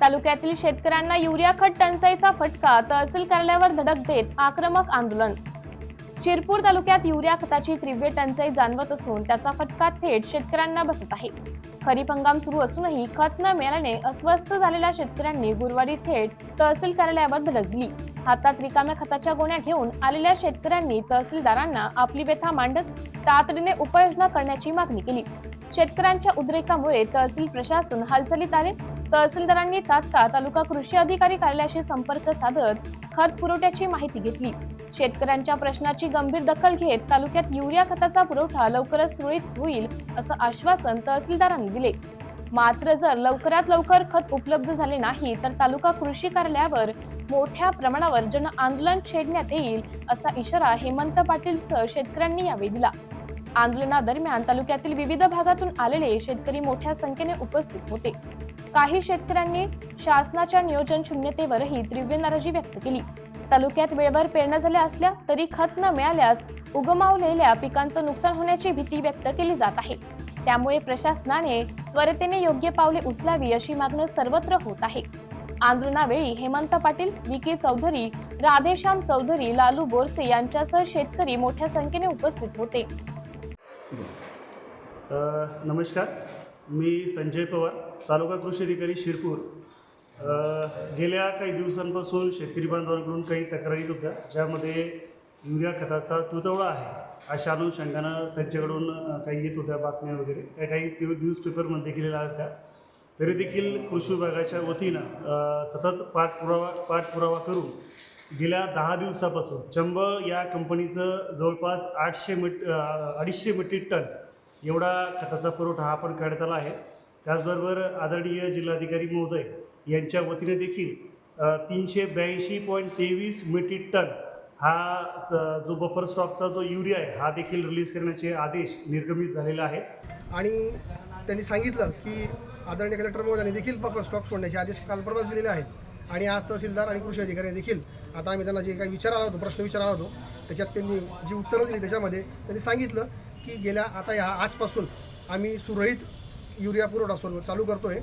तालुक्यातील शेतकऱ्यांना युरिया खत टंचाईचा फटका तहसील कार्यालयावर धडक देत आक्रमक आंदोलन. शिरपूर तालुक्यात युरिया खताची तीव्र टंचाई जाणवत असून त्याचा फटका थेट शेतकऱ्यांना बसत आहे. खरीप हंगाम सुरू असूनही खत न मिळाल्याने अस्वस्थ झालेल्या शेतकऱ्यांनी गुरुवारी थेट तहसील कार्यालयावर धडक दिली हातात रिकाम्या खताच्या गोण्या घेऊन आलेल्या शेतकऱ्यांनी तहसीलदारांना आपली व्यथा मांडत तातडीने उपाययोजना करण्याची मागणी केली. शेतकऱ्यांच्या उद्रेकामुळे तहसील प्रशासन हालचालीत आले तहसीलदारांनी तात्काळ तालुका कृषी अधिकारी कार्यालयाशी संपर्क साधत खत पुरवठ्याची माहिती घेतली. शेतकऱ्यांच्या प्रश्नाची गंभीर दखल घेत तालुक्यात युरिया खताचा पुरवठा लवकरच सुरळीत होईल असं आश्वासन तहसीलदारांनी दिले. मात्र जर लवकरात लवकर खत उपलब्ध झाले नाही तर तालुका कृषी कार्यालयावर मोठ्या प्रमाणावर जन आंदोलन छेडण्यात येईल असा इशारा हेमंत पाटील सह शेतकऱ्यांनी यावेळी दिला. आंदोलनादरम्यान तालुक्यातील विविध भागातून आलेले शेतकरी मोठ्या संख्येने उपस्थित होते. काही शेतकऱ्यांनी शासनाच्या नियोजन शून्यतेवरही तीव्र नाराजी व्यक्त केली. तालुक्यात वेळेवर पेरण्या झाल्या असल्या तरी खत न मिळाल्यास उगमावलेल्या पिकांचं नुकसान होण्याची भीती व्यक्त केली जात आहे. त्यामुळे प्रशासनाने त्वरितेने योग्य पावले उचलावी अशी मागणी सर्वत्र होत आहे. आंदोलनावेळी हेमंत पाटील विकी चौधरी राधेश्याम चौधरी लालू बोरसे यांच्यासह शेतकरी मोठ्या संख्येने उपस्थित होते. नमस्कार. मी संजय पवार तालुका कृषी अधिकारी शिरपूर. गेल्या काही दिवसांपासून शेतकरी बांधवांकडून काही तक्रारी होत्या ज्यामध्ये युरिया खताचा तुतवडा आहे अशा अनुषंगानं त्यांच्याकडून काही येत होत्या बातम्या वगैरे. काही काही न्यूजपेपरमध्ये गेलेल्या होत्या. तरी देखील कृषी विभागाच्या वतीनं सतत पाठपुरावा पाठपुरावा करून गेल्या दहा दिवसापासून चंब या कंपनीचं जवळपास आठशे मिट अडीचशे मेट्रिक टन एवढा खताचा पुरवठा हा पण करण्यात आला आहे. त्याचबरोबर आदरणीय जिल्हाधिकारी महोदय यांच्या वतीने देखील तीनशे ब्याऐंशी पॉईंट तेवीस मेट्रिक टन हा जो बफर स्टॉकचा जो युरिया आहे हा देखील रिलीज करण्याचे आदेश निर्गमित झालेला आहे आणि त्यांनी सांगितलं की आदरणीय कलेक्टर महोदयांनी देखील बफर स्टॉक सोडण्याचे आदेश काल परवाच दिलेले आहेत. आणि आज तहसीलदार आणि कृषी अधिकारी देखील आता आम्ही त्यांना जे काही विचार आला होतो प्रश्न विचारायला होतो त्याच्यात त्यांनी जी उत्तरं दिली त्याच्यामध्ये त्यांनी सांगितलं की गेल्या आता या आजपासून आम्ही सुरळीत युरिया पुरवठा सुरू चालू करतोय.